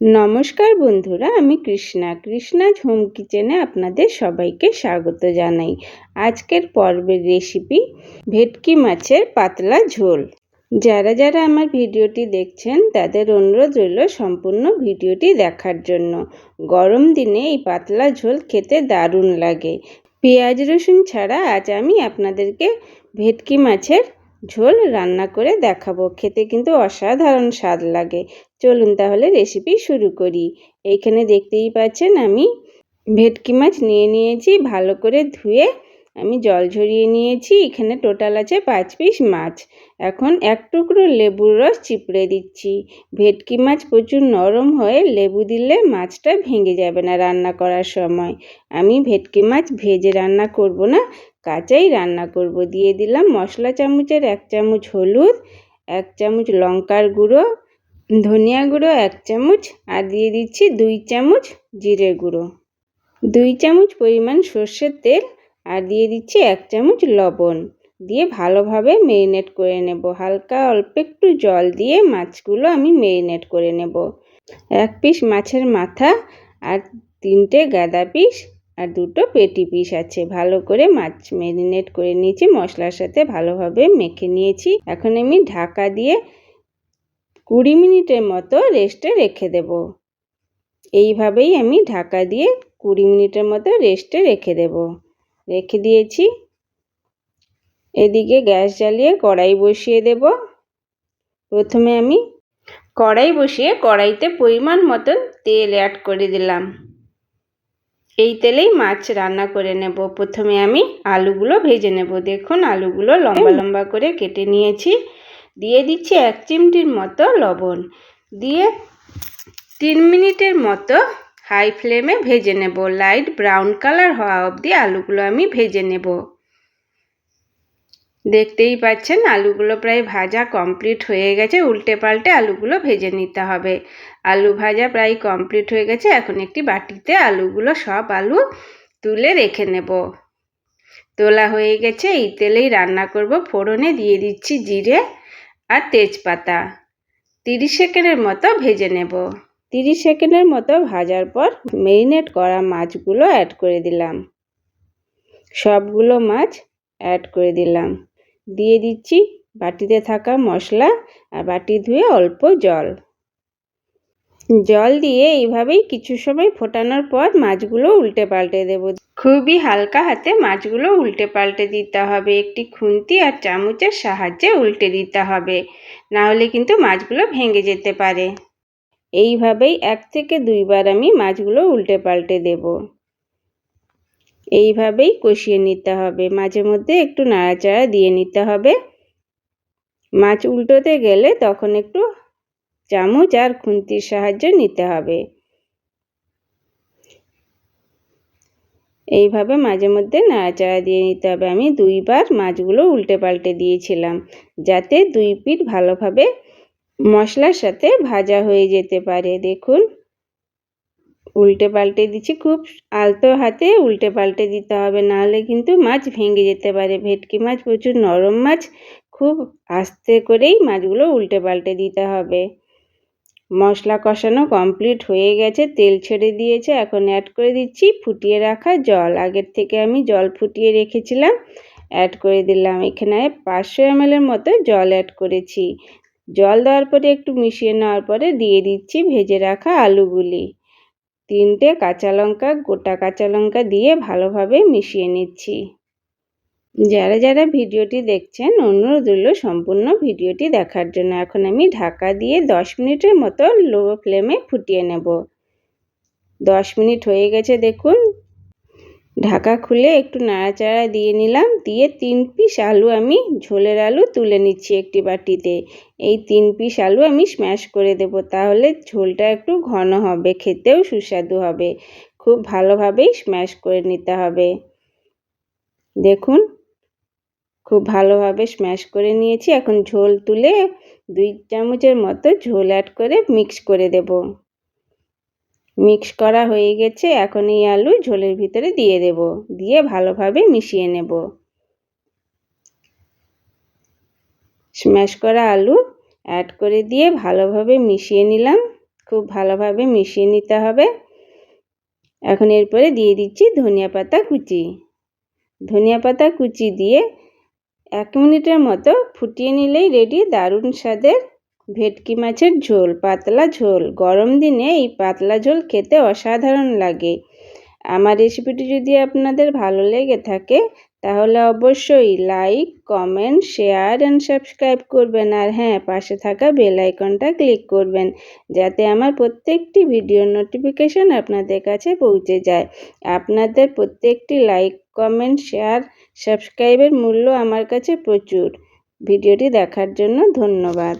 নমস্কার বন্ধুরা, আমি কৃষ্ণা। কৃষ্ণাজ হোম কিচেনে আপনাদের সবাইকে স্বাগত জানাই। আজকের পর্বের রেসিপি ভেটকি মাছের পাতলা ঝোল। যারা যারা আমার ভিডিওটি দেখছেন, তাদের অনুরোধ রইল সম্পূর্ণ ভিডিওটি দেখার জন্য। গরম দিনে এই পাতলা ঝোল খেতে দারুণ লাগে। পেঁয়াজ, রসুন ছাড়া আজ আমি আপনাদেরকে ভেটকি মাছের ঝোল রান্না করে দেখাবো। খেতে কিন্তু অসাধারণ স্বাদ লাগে। চলুন তাহলে রেসিপি শুরু করি। এইখানে দেখতেই পাচ্ছেন আমি ভেটকি মাছ নিয়ে নিয়েছি। ভালো করে ধুয়ে আমি জল ঝরিয়ে নিয়েছি, এখানে টোটাল আছে পাঁচ পিস মাছ। এখন এক টুকরো লেবুর রস চিপড়ে দিচ্ছি। ভেটকি মাছ প্রচুর নরম হয়ে লেবু দিলে মাছটা ভেঙে যাবে না রান্না করার সময়। আমি ভেটকি মাছ ভেজে রান্না করব না, কাঁচাই রান্না করব। দিয়ে দিলাম মশলা চামচের এক চামচ হলুদ, এক চামচ লঙ্কার গুঁড়ো, ধনিয়া গুঁড়ো এক চামচ, আর দিয়ে দিচ্ছি দুই চামচ জিরে গুঁড়ো। দুই চামচ পরিমাণ সর্ষের তেল আর দিয়ে দিচ্ছি এক চামচ লবণ। দিয়ে ভালোভাবে মেরিনেট করে নেব। হালকা অল্প একটু জল দিয়ে মাছগুলো আমি মেরিনেট করে নেব। এক পিস মাছের মাথা আর তিনটে গাদা পিস আর দুটো পেটি পিস আছে। ভালো করে মাছ মেরিনেট করে নিয়েছি। মশলার সাথে ভালোভাবে মেখে নিয়েছি। এখন আমি ঢাকা দিয়ে কুড়ি মিনিটের মতো রেস্টে রেখে দেব। এইভাবেই আমি ঢাকা দিয়ে কুড়ি মিনিটের মতো রেস্টে রেখে দেব। রেখে দিয়েছি। এদিকে গ্যাস জ্বালিয়ে কড়াই বসিয়ে দেব। প্রথমে আমি কড়াই বসিয়ে কড়াইতে পরিমাণ মতন তেল অ্যাড করে দিলাম। এই তেলেই মাছ রান্না করে নেব। প্রথমে আমি আলুগুলো ভেজে নেব। দেখুন, আলুগুলো লম্বা লম্বা করে কেটে নিয়েছি। দিয়ে দিচ্ছি এক চিমটির মতো লবণ। দিয়ে তিন মিনিটের মতো হাই ফ্লেমে ভেজে নেব। লাইট ব্রাউন কালার হওয়া অবধি আলুগুলো আমি ভেজে নেব। দেখতেই পাচ্ছেন, আলুগুলো প্রায় ভাজা কমপ্লিট হয়ে গেছে। উল্টে পাল্টে আলুগুলো ভেজে নিতে হবে। আলু ভাজা প্রায় কমপ্লিট হয়ে গেছে। এখন একটি বাটিতে আলুগুলো সব আলু তুলে রেখে নেব। তোলা হয়ে গেছে। এই তেলেই রান্না করব। ফোড়নে দিয়ে দিচ্ছি জিরে আর তেজপাতা। তিরিশ সেকেন্ডের মতো ভেজে নেব। তিরিশ সেকেন্ডের মতো ভাজার পর মেরিনেট করা মাছগুলো অ্যাড করে দিলাম। সবগুলো মাছ অ্যাড করে দিলাম। দিয়ে দিচ্ছি বাটিতে থাকা মশলা আর বাটি ধুয়ে অল্প জল। জল দিয়ে এইভাবেই কিছু সময় ফোটানোর পর মাছগুলো উল্টে পাল্টে দেব। খুবই হালকা হাতে মাছগুলো উল্টে পাল্টে দিতে হবে। একটি খুন্তি আর চামচের সাহায্যে উল্টে দিতে হবে। না হলে কিন্তু মাছগুলো ভেঙে যেতে পারে। এইভাবেই এক থেকে দুইবার আমি মাছগুলো উল্টে পাল্টে দেব। এইভাবেই কষিয়ে নিতে হবে। মাঝে মধ্যে একটু নাড়াচাড়া দিয়ে নিতে হবে। মাছ উল্টোতে গেলে তখন একটু চামচ আর খুন্তির সাহায্য নিতে হবে। এইভাবে মাঝে মধ্যে নাড়াচাড়া দিয়ে নিতে হবে। আমি দুইবার মাছগুলো উল্টে পাল্টে দিয়েছিলাম, যাতে দুই পিঠ ভালোভাবে মশলার সাথে ভাজা হয়ে যেতে পারে, দেখুন। উল্টে পাল্টে দিচ্ছি, খুব আলতো হাতে উল্টে পাল্টে দিতে হবে, নাহলে কিন্তু মাছ ভেঙে যেতে পারে। ভেটকি মাছ, প্রচুর নরম মাছ, খুব আস্তে করেই মাছগুলো উল্টে পাল্টে দিতে হবে। মশলা কষানো কমপ্লিট হয়ে গেছে, তেল ছেড়ে দিয়েছে, এখন অ্যাড করে দিচ্ছি ফুটিয়ে রাখা জল। আগের থেকে আমি জল ফুটিয়ে রেখেছিলাম অ্যাড করে দিলাম। এখানে পাঁচশো এমএলের মতো জল অ্যাড করেছি। জল দেওয়ার পরে একটু মিশিয়ে নেওয়ার পরে দিয়ে দিচ্ছি ভেজে রাখা আলুগুলি। তিনটে কাঁচা লঙ্কা, গোটা কাঁচা লঙ্কা দিয়ে ভালোভাবে মিশিয়ে নিচ্ছি। যারা যারা ভিডিওটি দেখছেন, অনুরোধ রইল সম্পূর্ণ ভিডিওটি দেখার জন্য। এখন আমি ঢাকা দিয়ে দশ মিনিটের মতো লো ফ্লেমে ফুটিয়ে নেব। দশ মিনিট হয়ে গেছে দেখুন ঢাকা খুলে একটু নাড়াচাড়া দিয়ে নিলাম। দিয়ে তিন পিস আলু আমি ঝোলের আলু তুলে নিচ্ছি একটি বাটিতে। এই তিন পিস আলু আমি স্ম্যাশ করে দেব। তাহলে ঝোলটা একটু ঘন হবে, খেতেও সুস্বাদু হবে। খুব ভালোভাবেই স্ম্যাশ করে নিতে হবে। দেখুন, খুব ভালোভাবে স্ম্যাশ করে নিয়েছি। এখন ঝোল তুলে দুই চামচের মতো ঝোল অ্যাড করে মিক্স করে দেব। মিক্স করা হয়ে গেছে। এখন এই আলু ঝোলের ভিতরে দিয়ে দেব। দিয়ে ভালোভাবে মিশিয়ে নেব। স্ম্যাশ করা আলু অ্যাড করে দিয়ে ভালোভাবে মিশিয়ে নিলাম। খুব ভালোভাবে মিশিয়ে নিতে হবে। এখন এরপরে দিয়ে দিচ্ছি ধনিয়া পাতা কুচি। ধনিয়া পাতা কুচি দিয়ে এক মিনিটের মতো ফুটিয়ে নিলেই রেডি দারুণ স্বাদের ভেটকি মাছের ঝোল, পাতলা ঝোল। গরম দিনে এই পাতলা ঝোল খেতে অসাধারণ লাগে। আমার রেসিপিটি যদি আপনাদের ভালো লেগে থাকে, তাহলে অবশ্যই like, comment, share and subscribe করবেন। আর হ্যাঁ পাশে থাকা বেল আইকনটা ক্লিক করবেন, যাতে আমার প্রত্যেকটি ভিডিওর নোটিফিকেশন আপনাদের কাছে পৌঁছে যায়। আপনাদের প্রত্যেকটি লাইক, কমেন্ট, শেয়ার, সাবস্ক্রাইবের মূল্য আমার কাছে প্রচুর। ভিডিওটি দেখার জন্য ধন্যবাদ।